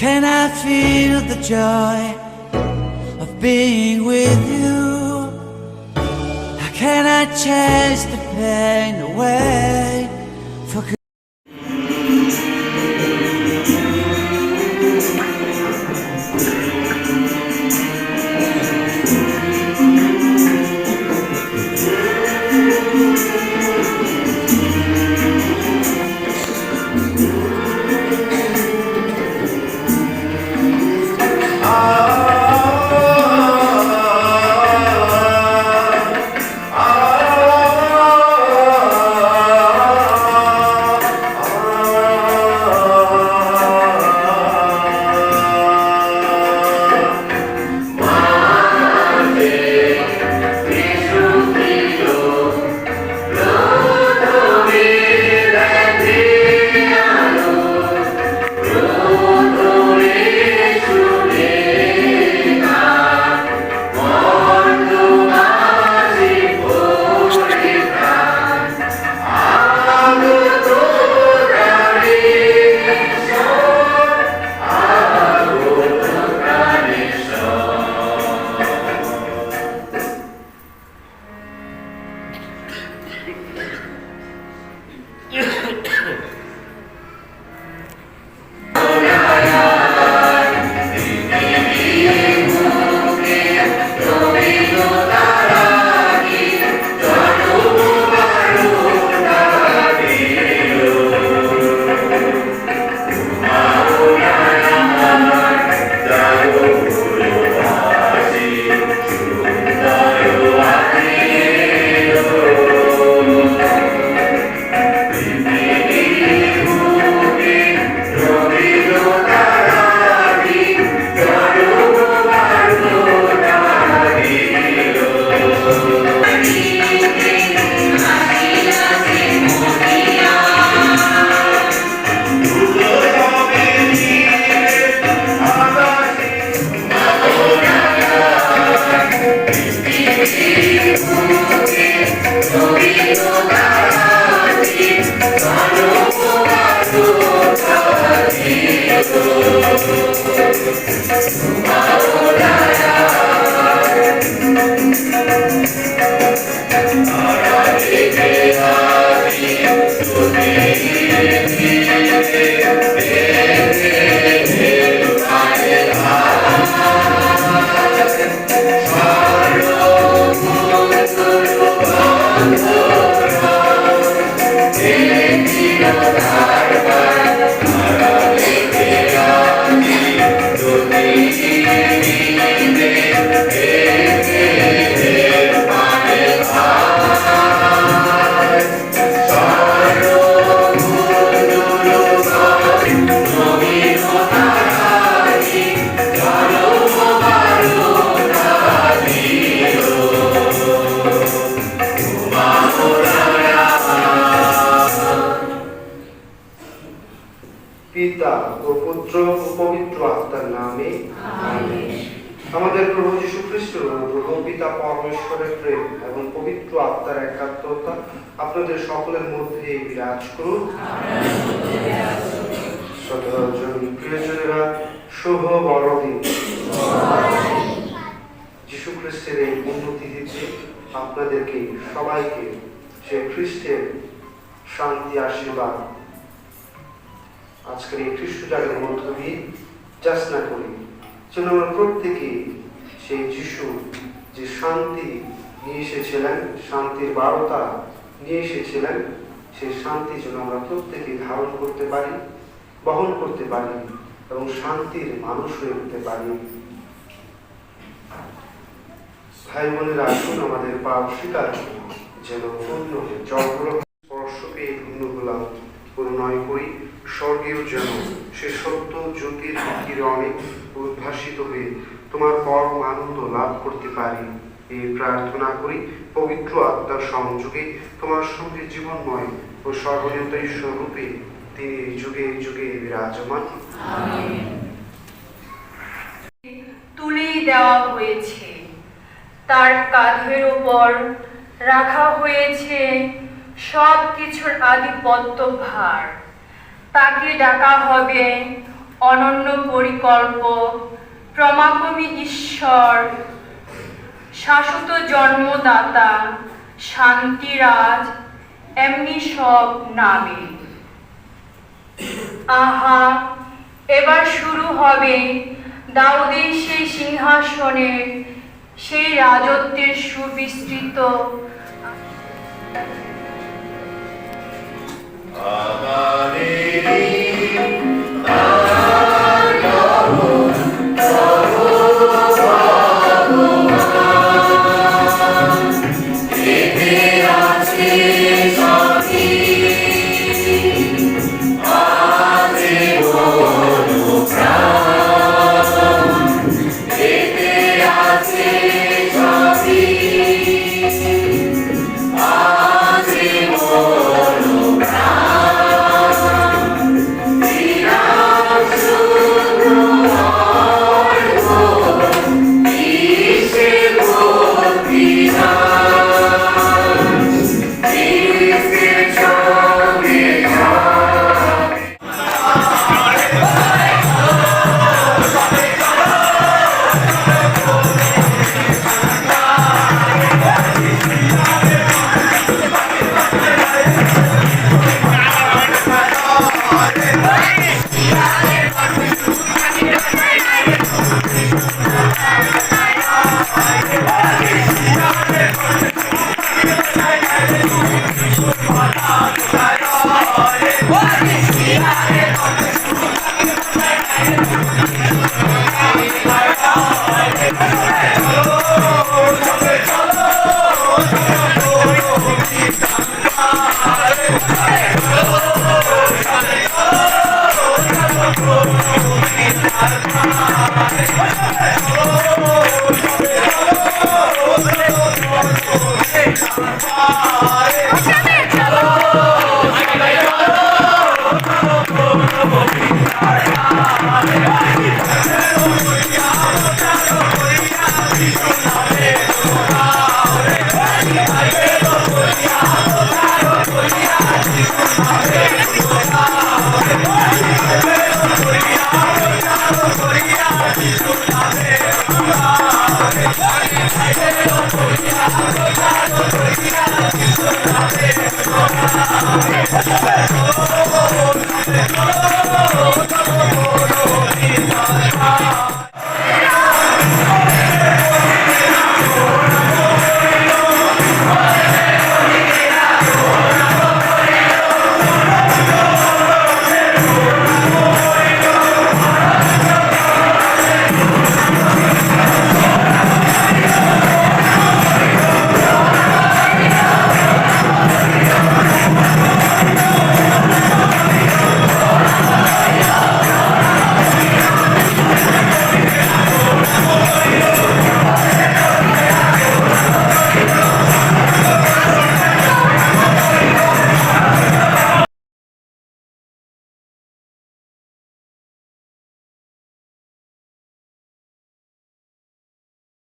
can I feel the joy of being with you? How can I chase the pain away? For পিতা ও পুত্র ও পবিত্র আত্মার নামে। আমাদের প্রভু যীশু খ্রিস্ট প্রভু পিতা পরমেশ্বরের প্রেম এবং পবিত্র আত্মার একাত্মতা আপনাদের সকলের মধ্যে বিরাজ করুন শ্রদ্ধাভাজন প্রিয়জনেরা শুভ বড়দিন। যীশু খ্রিস্টের এই পুণ্যতিথিতে আপনাদেরকে সবাইকে সে খ্রিস্টের শান্তি আশীর্বাদ আজকের এই খ্রিস্ট মধ্য দিয়ে যাচনা করি, যেন আমরা প্রত্যেকেই সেই যিশু, যে শান্তি নিয়ে এসেছিলেন, শান্তির বারতা নিয়ে এসেছিলেন, সেই শান্তি যেন আমরা প্রত্যেকে ধারণ করতে পারি, বহন করতে পারি এবং শান্তির মানুষ হয়ে উঠতে পারি। ভাই বোনেরা, আসুন আমাদের পাপ স্বীকার যেন পূর্ণ জগর স্পর্শ পেয়ে পূর্ণ হলাম করুণায় করি। স্বর্গীয় যেন সে সত্য জ্যোতির কিরণে উদ্ভাসিত হয়ে তোমার পরম আনন্দ লাভ করতে পারি। এই প্রার্থনা করি, পবিত্র আত্মার সংযোগে তোমার সঙ্গে জীবনময় ও সর্বনিয়ত স্বরূপে তিনি যুগে যুগে বিরাজমান। তুলে দেওয়া হয়েছে। তার কাঁধের ওপর রাখা হয়েছে সব কিছুর আধিপত্য ভার। তাকে ডাকা হবে অনন্য পরিকল্প। প্রমাকমি ঈশ্বর শাশ্বত জন্মদাতা, শান্তিরাজ, এমনি সব নামে। আহা, এবার শুরু হবে দাউদের সেই সিংহাসনের সেই রাজত্বের সুবিস্তৃত Amen.